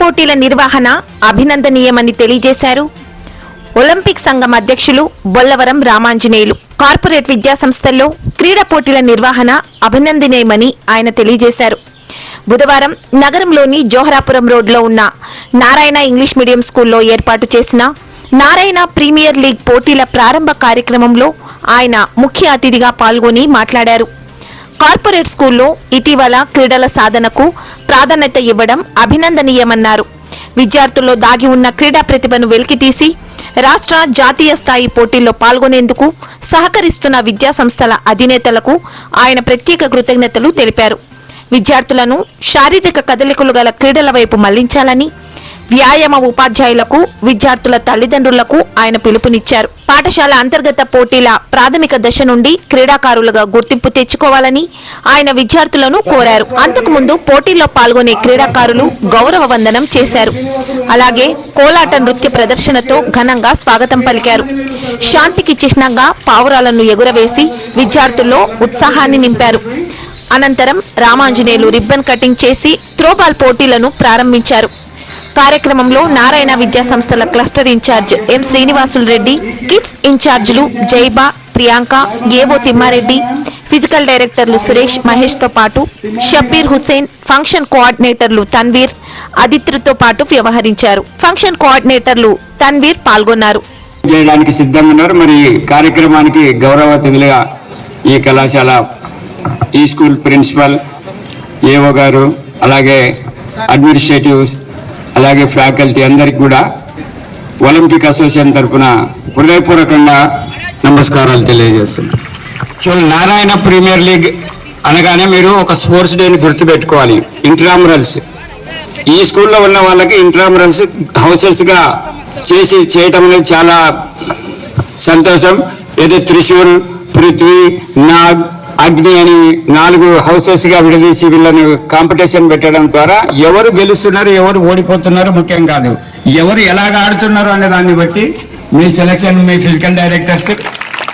పోటీల నిర్వహణ అభినందనీయమని తెలియజేశారు. ఒలింపిక్ సంఘం అధ్యక్షులు బొల్లవరం రామాంజనేయులు. కార్పొరేట్ విద్యా సంస్థల్లో క్రీడా పోటీల నిర్వహణ అభినందనీయమని ఆయన తెలియజేశారు. బుధవారం నగరంలోని జోహరాపురం రోడ్లో ఉన్న నారాయణ ఇంగ్లీష్ మీడియం స్కూల్లో ఏర్పాటు చేసిన నారాయణ ప్రీమియర్ లీగ్ పోటీల ప్రారంభ కార్యక్రమంలో ఆయన ముఖ్య అతిథిగా పాల్గొని మాట్లాడారు. కార్పొరేట్ స్కూల్లో ఇటీవల క్రీడల సాధనకు ప్రాధాన్యత ఇవ్వడం అభినందనీయమన్నారు. విద్యార్థుల్లో దాగి ఉన్న క్రీడా ప్రతిభను వెలికితీసి రాష్ట్ర జాతీయ స్థాయి పోటీల్లో పాల్గొనేందుకు సహకరిస్తున్న విద్యా సంస్థల అధినేతలకు ఆయన ప్రత్యేక కృతజ్ఞతలు తెలిపారు. విద్యార్థులను శారీరక కదలికలు గల క్రీడల వైపు మళ్ళించాలని వ్యాయామ ఉపాధ్యాయులకు విద్యార్థుల తల్లిదండ్రులకు ఆయన పిలుపునిచ్చారు. పాఠశాల అంతర్గత పోటీల ప్రాథమిక దశ నుండి క్రీడాకారులుగా గుర్తింపు తెచ్చుకోవాలని ఆయన విద్యార్థులను కోరారు. అంతకుముందు పోటీల్లో పాల్గొనే క్రీడాకారులు గౌరవ వందనం చేశారు. అలాగే కోలాట నృత్య ప్రదర్శనతో ఘనంగా స్వాగతం పలికారు. శాంతికి చిహ్నంగా పావురాలను ఎగురవేసి విద్యార్థుల్లో ఉత్సాహాన్ని నింపారు. అనంతరం రామాంజనేయులు రిబ్బన్ కటింగ్ చేసి త్రోబాల్ పోటీలను ప్రారంభించారు. కార్యక్రమంలో నారాయణ విద్యా సంస్థల cluster in-charge M Srinivasulu Reddy kids ఇన్ఛార్జీలు జైబా ప్రియాంక ఏవో తిమ్మారెడ్డి ఫిజికల్ డైరెక్టర్లు సురేష్ మహేష్తో పాటు షబ్బీర్ హుసేన్ ఫంక్షన్ కోఆర్డినేటర్లు తన్వీర్ అదిత్రితో పాటు వ్యవహరించారు. ఫంక్షన్ కోఆర్డినేటర్లు తన్వీర్ పాల్గొన్నారు. చేయడానికి సిద్ధంగా ఉన్నారు. మరి కార్యక్రమానికి గౌరవ అతిథులుగా ఈ కళాశాల ఈ స్కూల్ ప్రిన్సిపల్ ఏఓ గారు అలాగే అడ్మినిస్ట్రేటివ్ అలాగే ఫ్యాకల్టీ అందరికి కూడా ఒలింపిక్ అసోసియేషన్ తరఫున హృదయపూర్వకంగా నమస్కారాలు తెలియజేస్తున్నాను. చూడండి నారాయణ ప్రీమియర్ లీగ్ అనగానే మీరు ఒక స్పోర్ట్స్ డేని గుర్తుపెట్టుకోవాలి ఇంట్రామరల్స్. ఈ స్కూల్లో ఉన్న వాళ్ళకి ఇంట్రామరల్స్ హౌసెస్గా చేసి చేయటం అనేది చాలా సంతోషం. ఏదో త్రిశూల్ పృథ్వీ నాగ్ అగ్ని అని నాలుగు హౌసెస్గా విడదీసి వీళ్ళని కాంపిటీషన్ పెట్టడం ద్వారా ఎవరు గెలుస్తున్నారు ఎవరు ఓడిపోతున్నారు ముఖ్యం కాదు. ఎవరు ఎలాగ ఆడుతున్నారు అనే దాన్ని బట్టి మీ సెలక్షన్ మీ ఫిజికల్ డైరెక్టర్స్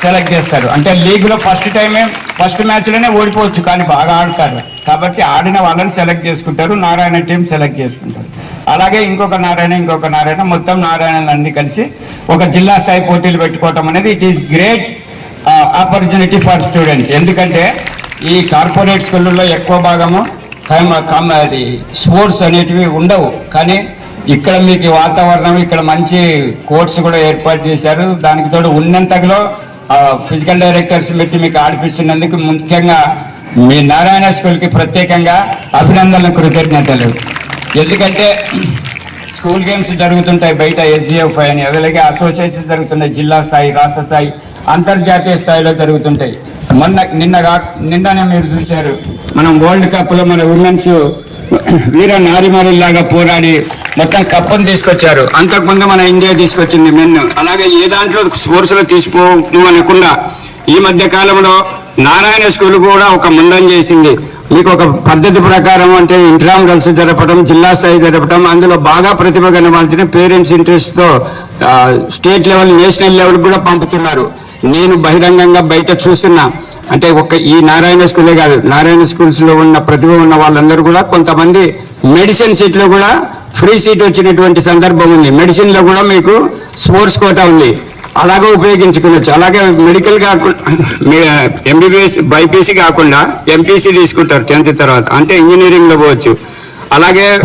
సెలెక్ట్ చేస్తారు. అంటే లీగ్లో ఫస్ట్ టైమే ఫస్ట్ మ్యాచ్లోనే ఓడిపోవచ్చు కానీ బాగా ఆడతారు. కాబట్టి ఆడిన వాళ్ళని సెలెక్ట్ చేసుకుంటారు నారాయణ టీం సెలెక్ట్ చేసుకుంటారు. అలాగే ఇంకొక నారాయణ ఇంకొక నారాయణ మొత్తం నారాయణలన్నీ కలిసి ఒక జిల్లా స్థాయి పోటీలు పెట్టుకోవటం అనేది it is great opportunity for students ఎందుకంటే ఈ కార్పొరేట్ స్కూళ్ళల్లో ఎక్కువ భాగము కమ్- కమ్- అది స్పోర్ట్స్ అనేటివి ఉండవు. కానీ ఇక్కడ మీకు వాతావరణం ఇక్కడ మంచి కోర్స్ కూడా ఏర్పాటు చేశారు. దానికి తోడు ఉన్నంతలో ఫిజికల్ డైరెక్టర్స్ పెట్టి మీకు ఆడిపిస్తున్నందుకు ముఖ్యంగా మీ నారాయణ స్కూల్కి ప్రత్యేకంగా అభినందనలు కృతజ్ఞతలు. ఎందుకంటే స్కూల్ గేమ్స్ జరుగుతుంటాయి బయట ఎస్జిఎఫ్ అని అలాగే అసోసియేషన్స్ జరుగుతున్నాయి జిల్లా స్థాయి రాష్ట్ర స్థాయి. అంతర్జాతీయ స్థాయిలో జరుగుతుంటాయి. మొన్న నిన్నగా నిన్ననే మీరు చూశారు. మనం వరల్డ్ కప్లో మన ఉమెన్స్ వీర నారిమరులాగా పోరాడి మొత్తం కప్పును తీసుకొచ్చారు. అంతకుముందు మన ఇండియా తీసుకొచ్చింది మెన్. అలాగే ఏ దాంట్లో స్పోర్ట్స్లో లో అనకుండా ఈ మధ్య కాలంలో నారాయణ స్కూల్ కూడా ఒక ముందం చేసింది. మీకు ఒక పద్ధతి ప్రకారం అంటే ఇంట్రామరల్స్ జరపడం జిల్లా స్థాయి జరపడం అందులో బాగా ప్రతిభ కనవాల్సిన పేరెంట్స్ ఇంట్రెస్ట్తో స్టేట్ లెవెల్ నేషనల్ లెవెల్ కూడా పంపుతున్నారు. నేను బహిరంగంగా బయట చూస్తున్నా. అంటే ఒక ఈ నారాయణ స్కూలే కాదు నారాయణ స్కూల్స్లో ఉన్న ప్రతిభ ఉన్న వాళ్ళందరూ కూడా కొంతమంది మెడిసిన్ సీట్లో కూడా ఫ్రీ సీట్ వచ్చినటువంటి సందర్భం ఉంది. మెడిసిన్లో కూడా మీకు స్పోర్ట్స్ కోటా ఉంది. అలాగే ఉపయోగించుకోవచ్చు. అలాగే మెడికల్ కాకుండా ఎంబీబీఎస్ బైపీసీ కాకుండా ఎంపీసీ తీసుకుంటారు టెన్త్ తర్వాత. అంటే ఇంజనీరింగ్లో పోవచ్చు. అలాగే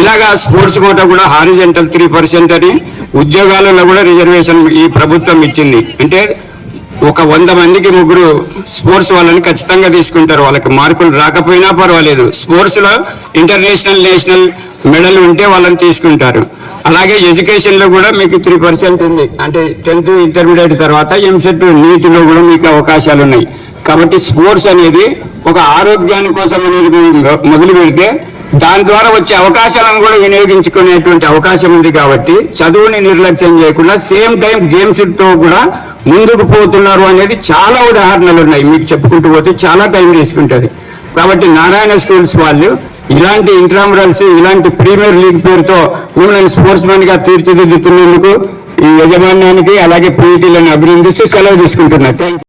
ఇలాగా స్పోర్ట్స్ కోటా కూడా హారిజెంటల్ త్రీ పర్సెంట్ అని ఉద్యోగాలలో కూడా రిజర్వేషన్ ఈ ప్రభుత్వం ఇచ్చింది. అంటే ఒక వంద మందికి ముగ్గురు స్పోర్ట్స్ వాళ్ళని ఖచ్చితంగా తీసుకుంటారు. వాళ్ళకి మార్కులు రాకపోయినా పర్వాలేదు. స్పోర్ట్స్లో ఇంటర్నేషనల్ నేషనల్ మెడల్ ఉంటే వాళ్ళని తీసుకుంటారు. అలాగే ఎడ్యుకేషన్లో కూడా మీకు త్రీ పర్సెంట్ ఉంది. అంటే టెన్త్ ఇంటర్మీడియట్ తర్వాత ఎంసెట్ నీటిలో కూడా మీకు అవకాశాలు ఉన్నాయి. కాబట్టి స్పోర్ట్స్ అనేది ఒక ఆరోగ్యాని కోసం అనేది మొదలు పెడితే దాని ద్వారా వచ్చే అవకాశాలను కూడా వినియోగించుకునేటువంటి అవకాశం ఉంది కాబట్టి చదువుని నిర్లక్ష్యం చేయకుండా సేమ్ టైం గేమ్స్తో కూడా ముందుకు పోతున్నారు అనేది చాలా ఉదాహరణలు ఉన్నాయి. మీకు చెప్పుకుంటూ పోతే చాలా టైం తీసుకుంటుంది. కాబట్టి నారాయణ స్కూల్స్ వాళ్ళు ఇలాంటి ఇంట్రామరల్స్ ఇలాంటి ప్రీమియర్ లీగ్ పేరుతో మిమ్మల్ని స్పోర్ట్స్ మ్యాన్గా తీర్చిదిద్దుతున్నందుకు ఈ యజమాన్యానికి అలాగే ప్రీతిలను అభినందిస్తూ సెలవు తీసుకుంటున్నారు థ్యాంక్